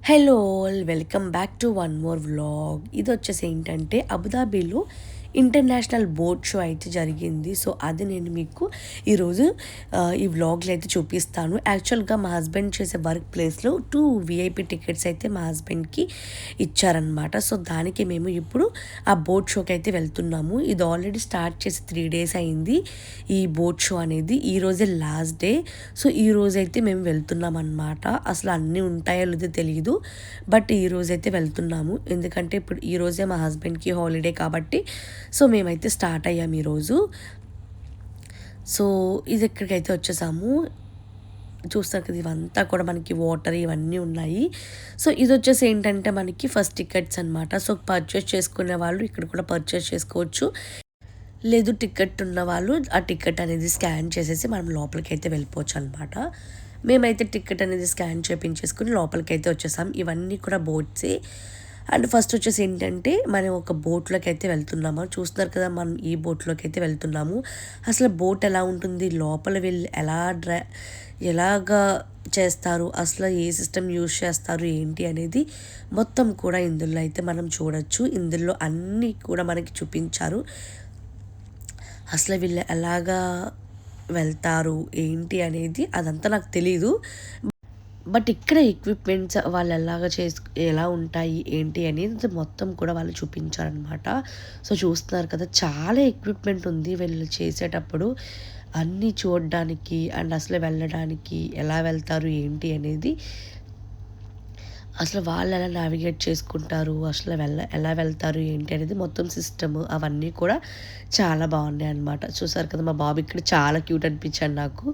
Hello welcome back to one more vlog ఇది వచ్చేసి ఏంటంటే అబుదాబీలో ఇంటర్నేషనల్ బోట్ షో అయితే జరిగింది. సో అది నేను మీకు ఈరోజు ఈ వ్లాగ్లో అయితే చూపిస్తాను. యాక్చువల్గా మా హస్బెండ్ చేసే వర్క్ ప్లేస్లో టూ విఐపి టికెట్స్ అయితే మా హస్బెండ్కి ఇచ్చారనమాట సో దానికి మేము ఇప్పుడు ఆ బోట్ షోకి అయితే వెళ్తున్నాము. ఇది ఆల్రెడీ స్టార్ట్ చేసి త్రీ డేస్ అయింది ఈ బోట్ షో అనేది. ఈరోజే లాస్ట్ డే. సో ఈ అయితే మేము వెళ్తున్నాం అనమాట అసలు అన్నీ ఉంటాయో లేదో తెలియదు బట్ ఈ అయితే వెళ్తున్నాము. ఎందుకంటే ఇప్పుడు ఈ రోజే మా హస్బెండ్కి హాలిడే కాబట్టి సో మేమైతే స్టార్ట్ అయ్యాము ఈరోజు సో ఇది ఎక్కడికైతే వచ్చేసాము. చూస్తారు కదా ఇవంతా కూడా మనకి వాటర్ ఇవన్నీ ఉన్నాయి. సో ఇది వచ్చేసి ఏంటంటే మనకి ఫస్ట్ టికెట్స్ అన్నమాట. సో పర్చేస్ చేసుకునే వాళ్ళు ఇక్కడ కూడా పర్చేస్ చేసుకోవచ్చు. లేదు టికెట్ ఉన్న వాళ్ళు ఆ టికెట్ అనేది స్కాన్ చేసేసి మనం లోపలికి అయితే వెళ్ళిపోవచ్చు అనమాట మేమైతే టికెట్ అనేది స్కాన్ చేపించేసుకుని లోపలికి అయితే వచ్చేసాం. ఇవన్నీ కూడా బోట్సే. అండ్ ఫస్ట్ వచ్చేసి ఏంటంటే మనం ఒక బోట్లోకి అయితే వెళ్తున్నాము? చూస్తున్నారు కదా మనం ఈ బోట్లోకి అయితే వెళ్తున్నాము. అసలు బోట్ ఎలా ఉంటుంది? లోపల వెళ్ళి ఎలా డ్రై ఎలాగా చేస్తారు? అసలు ఏ సిస్టమ్ యూజ్ చేస్తారు? ఏంటి అనేది మొత్తం కూడా ఇందులో అయితే మనం చూడొచ్చు. ఇందులో అన్నీ కూడా మనకి చూపించారు. అసలు వీళ్ళు ఎలాగా వెళ్తారు? ఏంటి అనేది అదంతా నాకు తెలీదు. బట్ ఇక్కడ ఎక్విప్మెంట్స్ వాళ్ళు ఎలాగా చేసు ఎలా ఉంటాయి ఏంటి అనేది మొత్తం కూడా వాళ్ళు చూపించారనమాట సో చూస్తున్నారు కదా చాలా ఎక్విప్మెంట్ ఉంది వీళ్ళు చేసేటప్పుడు. అన్నీ చూడడానికి అండ్ అసలు వెళ్ళడానికి ఎలా వెళ్తారు ఏంటి అనేది అసలు వాళ్ళు ఎలా నావిగేట్ చేసుకుంటారు అసలు వెళ్ళ ఎలా వెళ్తారు ఏంటి అనేది మొత్తం సిస్టమ్ అవన్నీ కూడా చాలా బాగున్నాయి అనమాట చూసారు కదా మా బాబు ఇక్కడ చాలా క్యూట్ అనిపించాడు నాకు.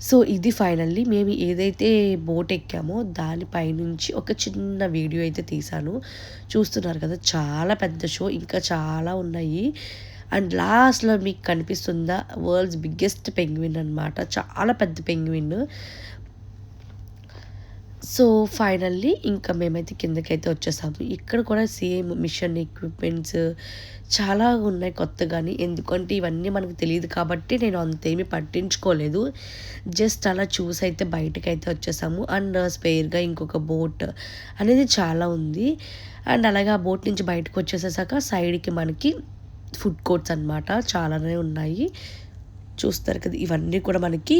సో ఇది ఫైనల్లీ మేము ఏదైతే బోట్ ఎక్కామో దానిపైనుంచి ఒక చిన్న వీడియో అయితే తీశాను. చూస్తున్నారు కదా చాలా పెద్ద షో ఇంకా చాలా ఉన్నాయి. అండ్ లాస్ట్లో మీకు కనిపిస్తుందా వరల్డ్స్ బిగ్గెస్ట్ పెంగ్విన్ అనమాట చాలా పెద్ద పెంగ్విన్. సో ఫైనల్లీ ఇంకా మేమైతే కిందకైతే వచ్చేసాము. ఇక్కడ కూడా సేమ్ మిషన్ ఎక్విప్మెంట్స్ చాలా ఉన్నాయి కొత్తగాని. ఎందుకంటే ఇవన్నీ మనకు తెలియదు కాబట్టి నేను అంతేమీ పట్టించుకోలేదు. జస్ట్ అలా చూసి అయితే బయటకు అయితే వచ్చేసాము. అండ్ స్పేర్గా ఇంకొక బోట్ అనేది చాలా ఉంది. అండ్ అలాగే ఆ బోట్ నుంచి బయటకు వచ్చేసేసాక సైడ్కి మనకి ఫుడ్ కోర్ట్స్ అన్నమాట చాలానే ఉన్నాయి. చూస్తారు కదా ఇవన్నీ కూడా మనకి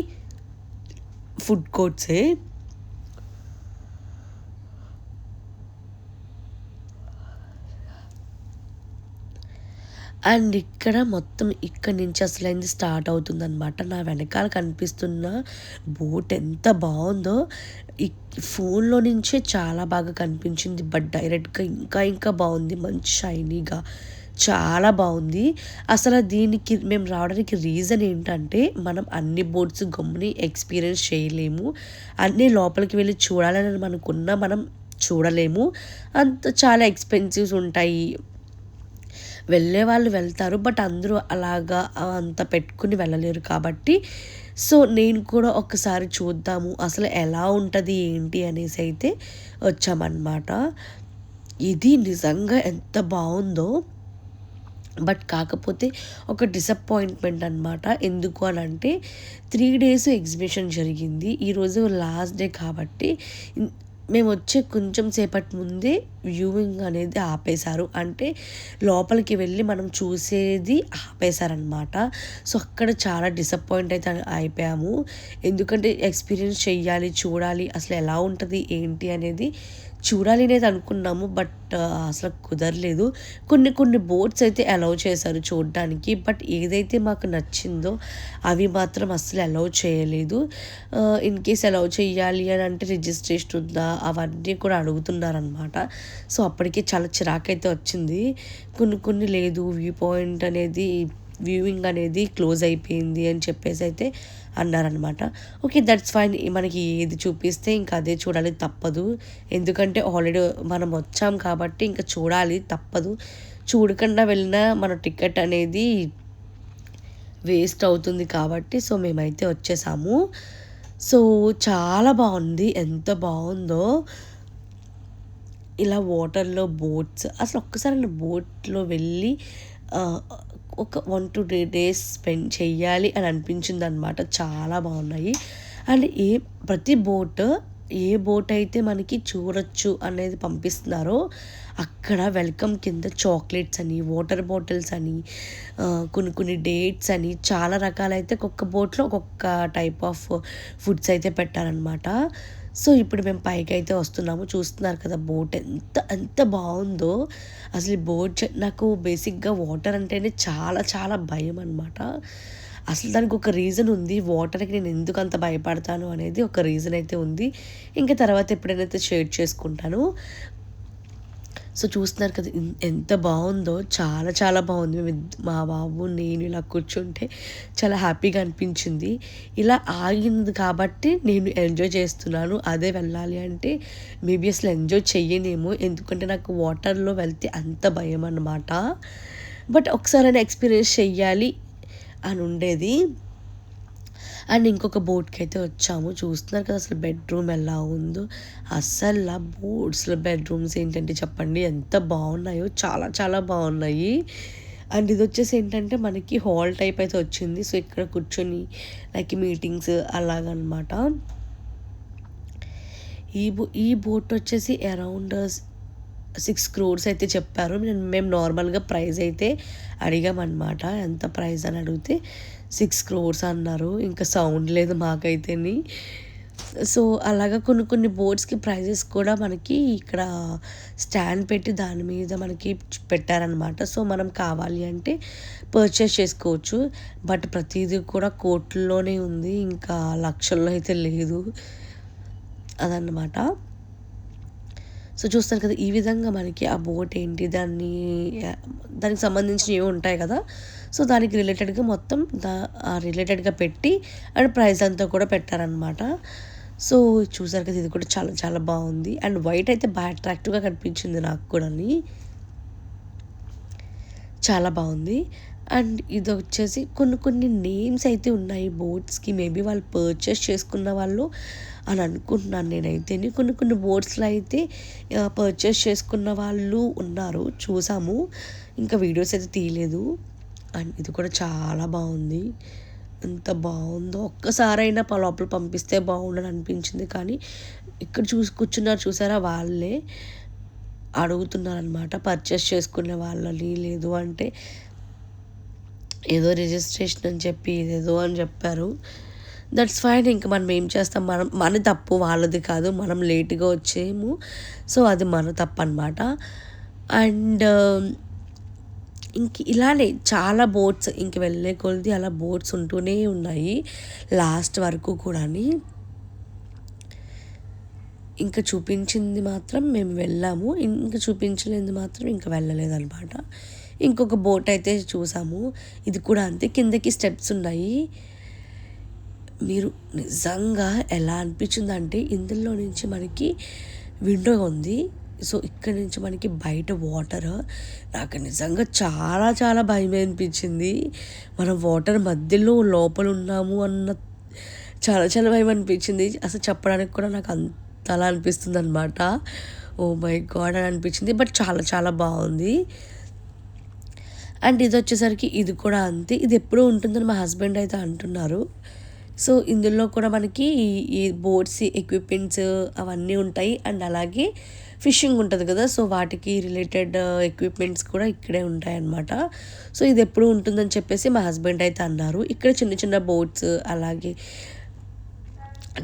ఫుడ్ కోర్ట్సే. అండ్ ఇక్కడ మొత్తం ఇక్కడ నుంచి అసలు స్టార్ట్ అవుతుందన్నమాట. నా వెనకాల కనిపిస్తున్న బోట్ ఎంత బాగుందో. ఫోన్లో నుంచే చాలా బాగా కనిపించింది బట్ డైరెక్ట్గా ఇంకా ఇంకా బాగుంది మంచి షైనీగా చాలా బాగుంది. అసలు దీనికి మేము రావడానికి రీజన్ ఏంటంటే మనం అన్ని బోట్స్ గమ్ముని ఎక్స్పీరియన్స్ చేయలేము. అన్నీ లోపలికి వెళ్ళి చూడాలని మనకున్నా మనం చూడలేము. అంత చాలా ఎక్స్పెన్సివ్స్ ఉంటాయి. వెళ్ళే వాళ్ళు వెళ్తారు బట్ అందరూ అలాగా అంత పెట్టుకుని వెళ్ళలేరు కాబట్టి. సో నేను కూడా ఒకసారి చూద్దాము అసలు ఎలా ఉంటుంది ఏంటి అనేసి అయితే వచ్చామన్నమాట. ఇది నిజంగా ఎంత బాగుందో. బట్ కాకపోతే ఒక డిసప్పాయింట్మెంట్ అనమాట ఎందుకు అని అంటే త్రీ డేస్ ఎగ్జిబిషన్ జరిగింది. ఈరోజు లాస్ట్ డే కాబట్టి మేము వచ్చే కొంచెం సేపటి ముందే వ్యూవింగ్ అనేది ఆపేశారు. అంటే లోపలికి వెళ్ళి మనం చూసేది ఆపేశారనమాట సో అక్కడ చాలా డిసప్పాయింట్ అయితే అయిపోయాము. ఎందుకంటే ఎక్స్పీరియన్స్ చెయ్యాలి చూడాలి అసలు ఎలా ఉంటుంది ఏంటి అనేది చూడాలి అనేది అనుకున్నాము. బట్ అసలు కుదరలేదు. కొన్ని కొన్ని బోట్స్ అయితే అలౌ చేశారు చూడడానికి బట్ ఏదైతే మాకు నచ్చిందో అవి మాత్రం అసలు అలౌ చేయలేదు. ఇన్ కేస్ అలౌ చేయాలి అని అంటే రిజిస్ట్రేషన్ ఉందా అవన్నీ కూడా అడుగుతున్నారనమాట సో అప్పటికే చాలా చిరాకైతే వచ్చింది. కొన్ని కొన్ని లేదు వ్యూ పాయింట్ అనేది వ్యూవింగ్ అనేది క్లోజ్ అయిపోయింది అని చెప్పేసి అయితే అన్నారనమాట ఓకే దట్స్ ఫైన్ మనకి ఏది చూపిస్తే ఇంకా అదే చూడాలి తప్పదు. ఎందుకంటే ఆల్రెడీ మనం వచ్చాం కాబట్టి ఇంకా చూడాలి తప్పదు. చూడకుండా వెళ్ళినా మన టికెట్ అనేది వేస్ట్ అవుతుంది కాబట్టి సో మేమైతే వచ్చేసాము. సో చాలా బాగుంది. ఎంత బాగుందో. ఇలా వాటర్లో బోట్స్ అసలు ఒక్కసారి బోట్లో వెళ్ళి ఒక one to day days spend చేయాలి అని అనిపించింది అనమాట చాలా బాగున్నాయి. అండ్ ఏ ప్రతి బోట్ ఏ బోట్ అయితే మనకి చూడొచ్చు అనేది పంపిస్తున్నారో అక్కడ వెల్కమ్ కింద చాక్లెట్స్ అని వాటర్ బాటిల్స్ అని కొన్ని కొన్ని డేట్స్ అని చాలా రకాలైతే ఒక్కొక్క బోట్లో ఒక్కొక్క టైప్ ఆఫ్ ఫుడ్స్ అయితే పెట్టారనమాట సో ఇప్పుడు మేము పైకి అయితే వస్తున్నాము. చూస్తున్నారు కదా బోట్ ఎంత ఎంత బాగుందో. అసలు బోట్ నాకు బేసిక్గా వాటర్ అంటేనే చాలా చాలా భయం అనమాట అసలు దానికి ఒక రీజన్ ఉంది. వాటర్కి నేను ఎందుకు అంత భయపడతాను అనేది ఒక రీజన్ అయితే ఉంది. ఇంకా తర్వాత ఎప్పుడైనా షేర్ చేసుకుంటాను. సో చూస్తున్నారు కదా ఎంత బాగుందో చాలా చాలా బాగుంది. మేము మా బాబు నేను ఇలా కూర్చుంటే చాలా హ్యాపీగా అనిపించింది. ఇలా ఆగింది కాబట్టి నేను ఎంజాయ్ చేస్తున్నాను. అదే వెళ్ళాలి అంటే మేబీ అసలు ఎంజాయ్ చెయ్యనేమో ఎందుకంటే నాకు వాటర్లో వెళ్తే అంత భయం అన్నమాట బట్ ఒకసారి ఎక్స్పీరియన్స్ చెయ్యాలి అని ఉండేది. అండ్ ఇంకొక బోట్కి అయితే వచ్చాము. చూస్తున్నారు కదా అసలు బెడ్రూమ్ ఎలా ఉందో. అసలు ఆ బోట్స్లో బెడ్రూమ్స్ ఏంటంటే చెప్పండి ఎంత బాగున్నాయో. చాలా చాలా బాగున్నాయి. అండ్ ఇది వచ్చేసి ఏంటంటే మనకి హాల్ టైప్ అయితే వచ్చింది. సో ఇక్కడ కూర్చొని లైక్ మీటింగ్స్ అలాగనమాట. ఈ బో ఈ బోట్ వచ్చేసి అరౌండ్ సిక్స్ క్రోర్స్ అయితే చెప్పారు. మేము నార్మల్గా ప్రైస్ అయితే అడిగామన్నమాట. ఎంత ప్రైస్ అని అడిగితే సిక్స్ క్రోర్స్ అన్నారు. ఇంకా సౌండ్ లేదు మాకైతేని. సో అలాగా కొన్ని కొన్ని బోర్డ్స్కి ప్రైజెస్ కూడా మనకి ఇక్కడ స్టాండ్ పెట్టి దాని మీద మనకి పెట్టారనమాట సో మనం కావాలి అంటే పర్చేస్ చేసుకోవచ్చు. బట్ ప్రతిదీ కూడా కోట్లలోనే ఉంది. ఇంకా లక్షల్లో అయితే లేదు. అదన్నమాట. సో చూస్తారు కదా ఈ విధంగా మనకి ఆ బోట్ ఏంటి దాన్ని దానికి సంబంధించినవి ఉంటాయి కదా. సో దానికి రిలేటెడ్గా మొత్తం దా రిలేటెడ్గా పెట్టి అండ్ ప్రైస్ అంతా కూడా పెట్టారనమాట సో చూసారు కదా ఇది కూడా చాలా చాలా బాగుంది. అండ్ వైట్ అయితే బాగా అట్రాక్టివ్గా కనిపించింది నాకు కూడా చాలా బాగుంది. అండ్ ఇది వచ్చేసి కొన్ని కొన్ని నేమ్స్ అయితే ఉన్నాయి బోట్స్కి. మేబీ వాళ్ళు పర్చేస్ చేసుకున్న వాళ్ళు అని అనుకుంటున్నాను నేనైతే కొన్ని కొన్ని బోట్స్లో అయితే పర్చేస్ చేసుకున్న వాళ్ళు ఉన్నారు. చూసాము. ఇంకా వీడియోస్ అయితే తీయలేదు. అండ్ ఇది కూడా చాలా బాగుంది. ఎంత బాగుందో. ఒక్కసారైనా లోపల పంపిస్తే బాగుండని అనిపించింది. కానీ ఇక్కడ చూసి కూర్చున్నారు చూసారా వాళ్ళే? అడుగుతున్నారనమాట పర్చేస్ చేసుకునే వాళ్ళని. లేదు అంటే ఏదో రిజిస్ట్రేషన్ అని చెప్పి ఇదేదో అని చెప్పారు. దట్స్ ఫైన్ ఇంకా మనం ఏం చేస్తాం? మనం మన తప్పు వాళ్ళది కాదు. మనం లేట్గా వచ్చేము. సో అది మన తప్పు అనమాట అండ్ um, ఇంక ఇలానే చాలా బోట్స్ ఇంక వెళ్ళే కొలది అలా బోట్స్ ఉంటూనే ఉన్నాయి. లాస్ట్ వరకు కూడా ఇంకా చూపించింది మాత్రం మేము వెళ్ళాము. ఇంకా చూపించలేదు మాత్రం ఇంకా వెళ్ళలేదన్నమాట ఇంకొక బోట్ అయితే చూసాము. ఇది కూడా అంతే కిందకి స్టెప్స్ ఉన్నాయి. మీరు నిజంగా ఎలా అనిపించిందంటే ఇందులో నుంచి మనకి విండో ఉంది. సో ఇక్కడ నుంచి మనకి బయట వాటర్. నాకు నిజంగా చాలా చాలా భయం అనిపించింది. మనం వాటర్ మధ్యలో లోపల ఉన్నాము అన్న చాలా చాలా భయం అనిపించింది. అసలు చెప్పడానికి కూడా నాకు అంతలా అనిపిస్తుంది అనమాట ఓ మై గాడ్ అని అనిపించింది. బట్ చాలా చాలా బాగుంది. అండ్ ఇది వచ్చేసరికి ఇది కూడా అంతే. ఇది ఎప్పుడూ ఉంటుందని మా హస్బెండ్ అయితే అంటున్నారు. సో ఇందులో కూడా మనకి ఈ బోట్స్ ఎక్విప్మెంట్స్ అవన్నీ ఉంటాయి. అండ్ అలాగే ఫిషింగ్ ఉంటుంది కదా సో వాటికి రిలేటెడ్ ఎక్విప్మెంట్స్ కూడా ఇక్కడే ఉంటాయన్నమాట. సో ఇది ఎప్పుడు ఉంటుందని చెప్పేసి మా హస్బెండ్ అయితే అన్నారు. ఇక్కడ చిన్న చిన్న బోట్స్ అలాగే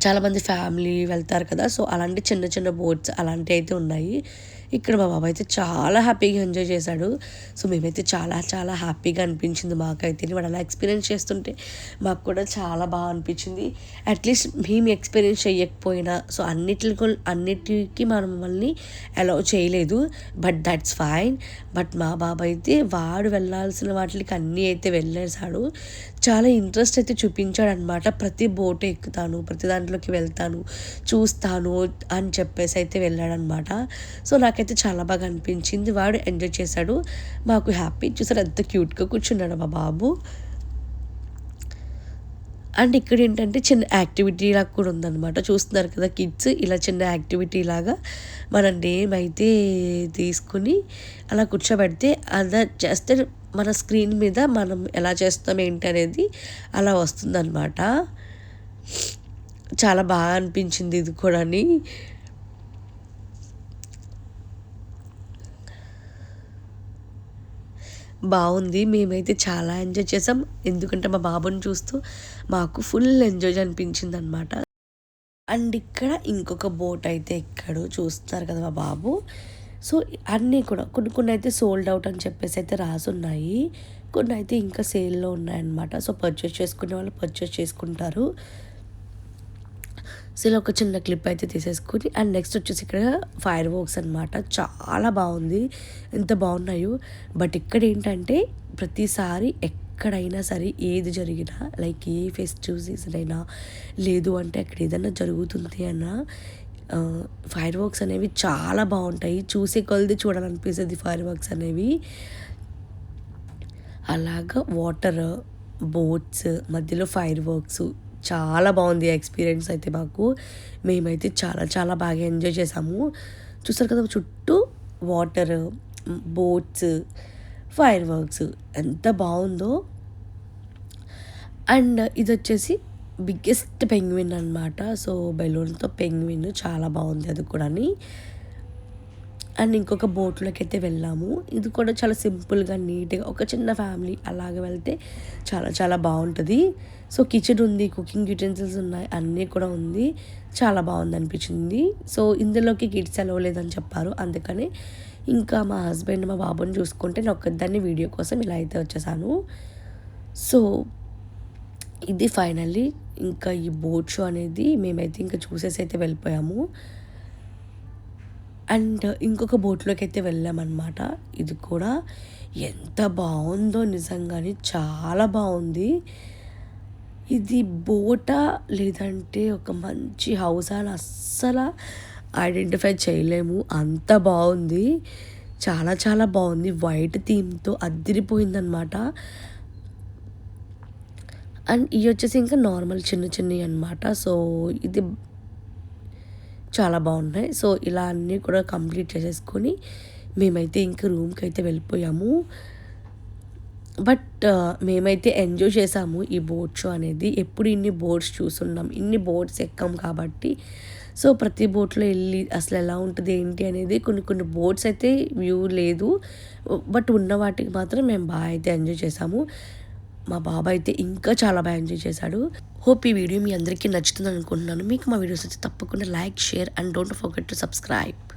చాలామంది ఫ్యామిలీ వెళ్తారు కదా సో అలాంటి చిన్న చిన్న బోట్స్ అలాంటివి అయితే ఉన్నాయి. ఇక్కడ మా బాబు అయితే చాలా హ్యాపీగా ఎంజాయ్ చేశాడు. సో మేమైతే చాలా చాలా హ్యాపీగా అనిపించింది మాకైతే. వాడు అలా ఎక్స్పీరియన్స్ చేస్తుంటే మాకు కూడా చాలా బాగా అనిపించింది. అట్లీస్ట్ మేము ఎక్స్పీరియన్స్ చేయకపోయినా సో అన్నిటికి అన్నిటికీ మనం మమ్మల్ని అలౌ చేయలేదు. But that's fine. బట్ మా బాబు అయితే వాడు వెళ్ళాల్సిన వాటికి అన్నీ అయితే వెళ్ళేశాడు. చాలా ఇంట్రెస్ట్ అయితే చూపించాడనమాట ప్రతి బోట్ ఎక్కుతాను ప్రతి దాంట్లోకి వెళ్తాను చూస్తాను అని చెప్పేసి అయితే వెళ్ళాడనమాట సో నాకైతే చాలా బాగా అనిపించింది. వాడు ఎంజాయ్ చేశాడు. మాకు హ్యాపీ చూసారు ఎంత క్యూట్గా కూర్చున్నాడు మా బాబు. అండ్ ఇక్కడ ఏంటంటే చిన్న యాక్టివిటీ లాగా కూడా ఉందన్నమాట. చూస్తున్నారు కదా కిడ్స్ ఇలా చిన్న యాక్టివిటీ లాగా మన నేమ్ అయితే తీసుకుని అలా కూర్చోబెడితే అలా చేస్తే మన స్క్రీన్ మీద మనం ఎలా చేస్తాం ఏంటి అనేది అలా వస్తుందన్నమాట. చాలా బాగా అనిపించింది ఇది కూడాని. బాగుంది. మేమైతే చాలా ఎంజాయ్ చేసాం. ఎందుకంటే మా బాబుని చూస్తూ మాకు ఫుల్ ఎంజాయ్ అనిపించింది అనమాట అండ్ ఇక్కడ ఇంకొక బోట్ అయితే ఎక్కడో చూస్తున్నారు కదా మా బాబు. సో అన్నీ కూడా కొన్ని కొన్ని అయితే సోల్డ్ అవుట్ అని చెప్పేసి అయితే రాసున్నాయి. కొన్ని అయితే ఇంకా సేల్లో ఉన్నాయన్నమాట. సో పర్చేస్ చేసుకునే వాళ్ళు పర్చేస్ చేసుకుంటారు. సో ఇలా ఒక చిన్న క్లిప్ అయితే తీసేసుకుని అండ్ నెక్స్ట్ వచ్చేసి ఇక్కడ ఫైర్ వర్క్స్ అనమాట చాలా బాగుంది. ఎంత బాగున్నాయో. బట్ ఇక్కడ ఏంటంటే ప్రతిసారి ఎక్కడైనా సరే ఏది జరిగినా లైక్ ఏ ఫెస్టివ్ సీజన్ అయినా లేదు అంటే అక్కడ ఏదైనా జరుగుతుంది అన్న ఫైర్ వర్క్స్ అనేవి చాలా బాగుంటాయి. చూసే కొలది చూడాలనిపిస్తుంది ఫైర్ వర్క్స్ అనేవి. అలాగా వాటర్ బోట్స్ మధ్యలో ఫైర్ వర్క్స్ చాలా బాగుంది ఎక్స్పీరియన్స్ అయితే మాకు. మేమైతే చాలా చాలా బాగా ఎంజాయ్ చేసాము. చూస్తారు కదా చుట్టూ వాటర్ బోట్స్ ఫైర్ వర్క్స్ ఎంత బాగుందో. అండ్ ఇది వచ్చేసి బిగ్గెస్ట్ పెంగ్విన్ అనమాట సో బెలూన్తో పెంగ్విన్ చాలా బాగుంది అది కూడా అండ్ ఇంకొక బోట్లోకి అయితే వెళ్ళాము. ఇది కూడా చాలా సింపుల్గా నీట్గా ఒక చిన్న ఫ్యామిలీ అలాగ వెళ్తే చాలా చాలా బాగుంటుంది. సో కిచెన్ ఉంది కుకింగ్ యూటెన్సిల్స్ ఉన్నాయి అన్నీ కూడా ఉంది. చాలా బాగుంది అనిపించింది. సో ఇందులోకి కిడ్స్ లేదని చెప్పారు. అందుకని ఇంకా మా హస్బెండ్ మా బాబుని చూసుకుంటే నేను ఒక్కదాన్ని వీడియో కోసం ఇలా అయితే వచ్చేసాను. సో ఇది ఫైనల్లీ ఇంకా ఈ బోట్ షో అనేది మేమైతే ఇంకా చూసేసి అయితే వెళ్ళిపోయాము. అండ్ ఇంకొక బోట్లోకి అయితే వెళ్ళామన్నమాట. ఇది కూడా ఎంత బాగుందో నిజంగానే చాలా బాగుంది. ఇది బోట లేదంటే ఒక మంచి హౌస్ అని అస్సలు ఐడెంటిఫై చేయలేము. అంత బాగుంది. చాలా చాలా బాగుంది. వైట్ థీమ్తో అద్దరిపోయిందనమాట అండ్ ఇవి వచ్చేసి ఇంకా నార్మల్ చిన్న చిన్నవి అనమాట సో ఇది చాలా బాగున్నాయి. సో ఇలా అన్నీ కూడా కంప్లీట్ చేసేసుకొని మేమైతే ఇంకా రూమ్కి అయితే వెళ్ళిపోయాము. బట్ మేమైతే ఎంజాయ్ చేసాము ఈ బోట్ షో అనేది. ఎప్పుడు ఇన్ని బోట్స్ చూస్తున్నాం ఇన్ని బోట్స్ ఎక్కాం కాబట్టి. సో ప్రతి బోట్లో వెళ్ళి అసలు ఎలా ఉంటుంది ఏంటి అనేది కొన్ని కొన్ని బోట్స్ అయితే వ్యూ లేదు. బట్ ఉన్న వాటికి మాత్రం మేము బాగా అయితే ఎంజాయ్ చేసాము. మా బాబా అయితే ఇంకా చాలా బాగా ఎంజాయ్ చేశాడు. హోప్ ఈ వీడియో మీ అందరికీ నచ్చుతుంది అనుకుంటున్నాను మీకు మా వీడియోస్ వచ్చి తప్పకుండా like share and don't forget to subscribe